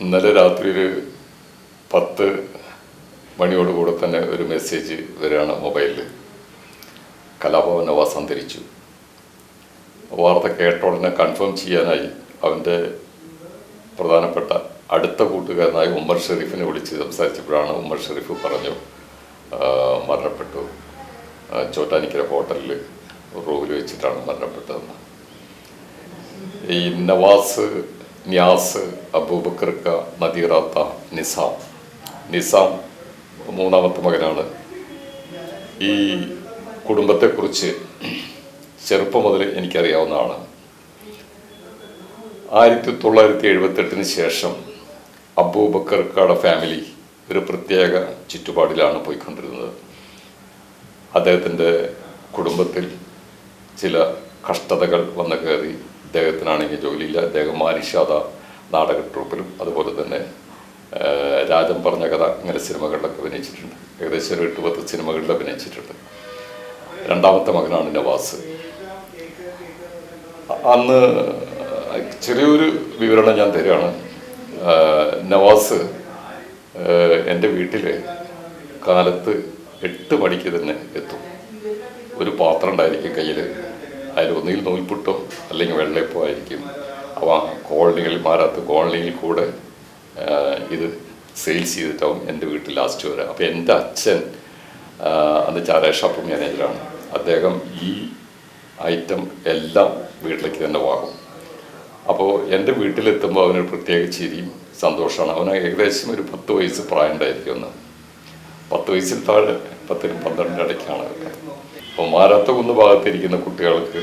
ഇന്നലെ രാത്രി ഒരു പത്ത് മണിയോടുകൂടെ തന്നെ ഒരു മെസ്സേജ് വരികയാണ് മൊബൈലിൽ കലാഭവൻ നവാസ് അന്തരിച്ചു. വാർത്ത കേട്ട ഉടനെ കൺഫേം ചെയ്യാനായി അവന്റെ പ്രധാനപ്പെട്ട അടുത്ത കൂട്ടുകാരനായ ഉമ്മർ ഷെരീഫിനെ വിളിച്ച് സംസാരിച്ചപ്പോഴാണ് ഉമ്മർ ഷെരീഫ് പറഞ്ഞു "ആ, മരണപ്പെട്ടു. ചോറ്റാനിക്കര ഹോട്ടലിൽ റൂമിൽ വെച്ചിട്ടാണ് മരണപ്പെട്ടതെന്ന്. ഈ നവാസ് ന്യാസ് അബൂബക്കർക്ക നദീറാത്ത നിസാം നിസാം മൂന്നാമത്തെ മകനാണ്. ഈ കുടുംബത്തെക്കുറിച്ച് ചെറുപ്പം മുതൽ എനിക്കറിയാവുന്നതാണ്. ആയിരത്തി തൊള്ളായിരത്തി എഴുപത്തെട്ടിന് ശേഷം അബൂബക്കർക്കയുടെ ഫാമിലി ഒരു പ്രത്യേക ചുറ്റുപാടിലാണ് പോയിക്കൊണ്ടിരുന്നത്. അദ്ദേഹത്തിന്റെ കുടുംബത്തിൽ ചില കഷ്ടതകൾ വന്നു കയറി. അദ്ദേഹത്തിനാണെങ്കിൽ ജോലിയില്ല. അദ്ദേഹം മാരിഷാദ നാടക ട്രൂപ്പിലും അതുപോലെ തന്നെ രാജൻ പറഞ്ഞ കഥ ഇങ്ങനെ സിനിമകളിലൊക്കെ അഭിനയിച്ചിട്ടുണ്ട്. ഏകദേശം ഒരു എട്ട് പത്ത് സിനിമകളിൽ അഭിനയിച്ചിട്ടുണ്ട്. രണ്ടാമത്തെ മകനാണ് നവാസ്. അന്ന് ചെറിയൊരു വിവരണം ഞാൻ തരികയാണ്. നവാസ് എന്റെ വീട്ടിൽ കാലത്ത് എട്ട് മണിക്ക് തന്നെ എത്തും. ഒരു പാത്രം ഉണ്ടായിരിക്കും കയ്യിൽ അതിൽ ഒന്നുകിൽ നൂൽപുട്ടോ അല്ലെങ്കിൽ വെള്ളയപ്പോ ആയിരിക്കും അവ കോളനികളിൽ മാറാത്ത കോളനിയിൽ കൂടെ ഇത് സെയിൽസ് ചെയ്തിട്ടാവും എന്റെ വീട്ടിൽ ലാസ്റ്റ് വരെ. അപ്പോൾ എന്റെ അച്ഛൻ അന്ന് ചാരായ ഷോപ്പ് മാനേജറാണ് അദ്ദേഹം ഈ ഐറ്റം എല്ലാം വീട്ടിലേക്ക് തന്നെ വാങ്ങും. അപ്പോൾ എന്റെ വീട്ടിലെത്തുമ്പോൾ അവനൊരു പ്രത്യേക ചിരിയും സന്തോഷമാണ്. അവന് ഏകദേശം ഒരു പത്ത് വയസ്സ് പ്രായം ഉണ്ടായിരിക്കും ഒന്ന് പത്ത് വയസ്സിൽ താഴെ പത്തിനും പന്ത്രണ്ടിനും ഇടയ്ക്കാണ്. അപ്പോൾ മാരാത്തകുന്ന് ഭാഗത്തിരിക്കുന്ന കുട്ടികൾക്ക്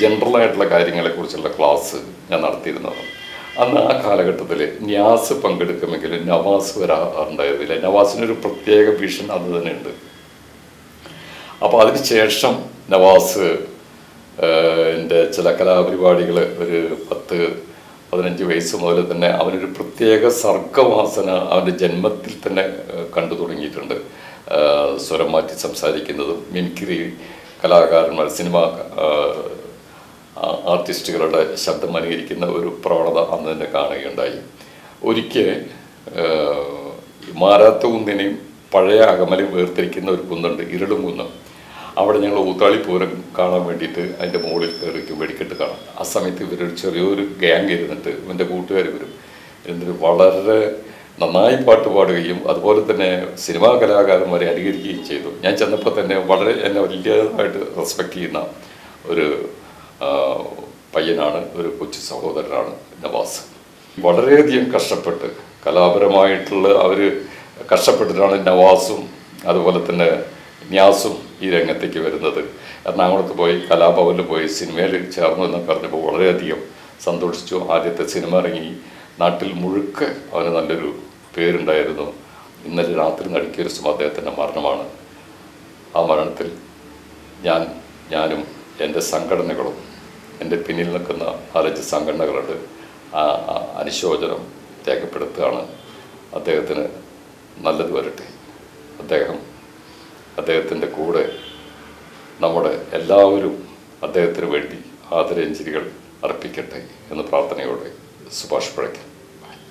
ജനറൽ ആയിട്ടുള്ള കാര്യങ്ങളെക്കുറിച്ചുള്ള ക്ലാസ് ഞാൻ നടത്തിയിരുന്നത്. അന്ന് ആ കാലഘട്ടത്തിൽ ന്യാസ് പങ്കെടുക്കുമെങ്കിലും നവാസ് വരാറുണ്ടായിരുന്നില്ല നവാസിനൊരു പ്രത്യേക വിഷൻ അത് തന്നെ ഉണ്ട്. അപ്പോൾ അതിനുശേഷം നവാസ് എന്റെ ചില കലാപരിപാടികൾ ഒരു പത്ത് പതിനഞ്ച് വയസ്സ് മുതൽ തന്നെ അവനൊരു പ്രത്യേക സർഗവാസന അവന്റെ ജന്മത്തിൽ തന്നെ കണ്ടു തുടങ്ങിയിട്ടുണ്ട്. സ്വരം മാറ്റി സംസാരിക്കുന്നതും മിമിക്രി കലാകാരന്മാർ സിനിമ ആർട്ടിസ്റ്റുകളുടെ ശബ്ദം അനുകരിക്കുന്ന ഒരു പ്രവണത അന്ന് തന്നെ കാണുകയുണ്ടായി. ഒരിക്കൽ മാരാത്ത കുന്നിനെയും പഴയ അകമലയും വേർതിരിക്കുന്ന ഒരു കുന്നുണ്ട് ഇരുളും കുന്ന് അവിടെ ഞങ്ങൾ ഊത്താളി പൂരം കാണാൻ വേണ്ടിയിട്ട് അതിന്റെ മുകളിൽ കയറിക്കും വെടിക്കെട്ട് കാണാം. ആ സമയത്ത് ഇവരൊരു ചെറിയൊരു ഗ്യാങ് ഇരുന്നിട്ട് ഇവന്റെ കൂട്ടുകാർ വരും. എന്നിട്ട് വളരെ നന്നായി പാട്ട് പാടുകയും അതുപോലെ തന്നെ സിനിമാ കലാകാരന്മാരെ അനുകരിക്കുകയും ചെയ്തു. ഞാൻ ചെന്നപ്പോൾ തന്നെ വളരെ എന്നെ വലിയതായിട്ട് റെസ്പെക്റ്റ് ചെയ്യുന്ന ഒരു പയ്യനാണ് ഒരു കൊച്ചു സഹോദരനാണ് നവാസ്. വളരെയധികം കഷ്ടപ്പെട്ട് കലാപരമായിട്ടുള്ള അവർ കഷ്ടപ്പെട്ടിട്ടാണ് നവാസും അതുപോലെ തന്നെ ന്യാസും ഈ രംഗത്തേക്ക് വരുന്നത്. എറണാകുളത്ത് പോയി കലാഭവനിൽ പോയി സിനിമയിൽ ചേർന്നു എന്നൊക്കെ പറഞ്ഞപ്പോൾ വളരെയധികം സന്തോഷിച്ചു. ആദ്യത്തെ സിനിമ ഇറങ്ങി നാട്ടിൽ മുഴുക്ക അവന് നല്ലൊരു പേരുണ്ടായിരുന്നു. ഇന്നലെ രാത്രി നടുക്കിയ ദിവസം അദ്ദേഹത്തിന്റെ മരണമാണ്. ആ മരണത്തിൽ ഞാൻ ഞാനും എന്റെ സംഘടനകളും എന്റെ പിന്നിൽ നിൽക്കുന്ന നാലഞ്ച് ആ അനുശോചനം രേഖപ്പെടുത്തുകയാണ് അദ്ദേഹത്തിന് നല്ലത് വരട്ടെ. അദ്ദേഹം അദ്ദേഹത്തിന്റെ കൂടെ നമ്മുടെ എല്ലാവരും അദ്ദേഹത്തിന് വേണ്ടി ആദരാഞ്ജലികൾ അർപ്പിക്കട്ടെ എന്ന പ്രാർത്ഥനയോടെ സുഭാഷ് പുഴയ്ക്കൽ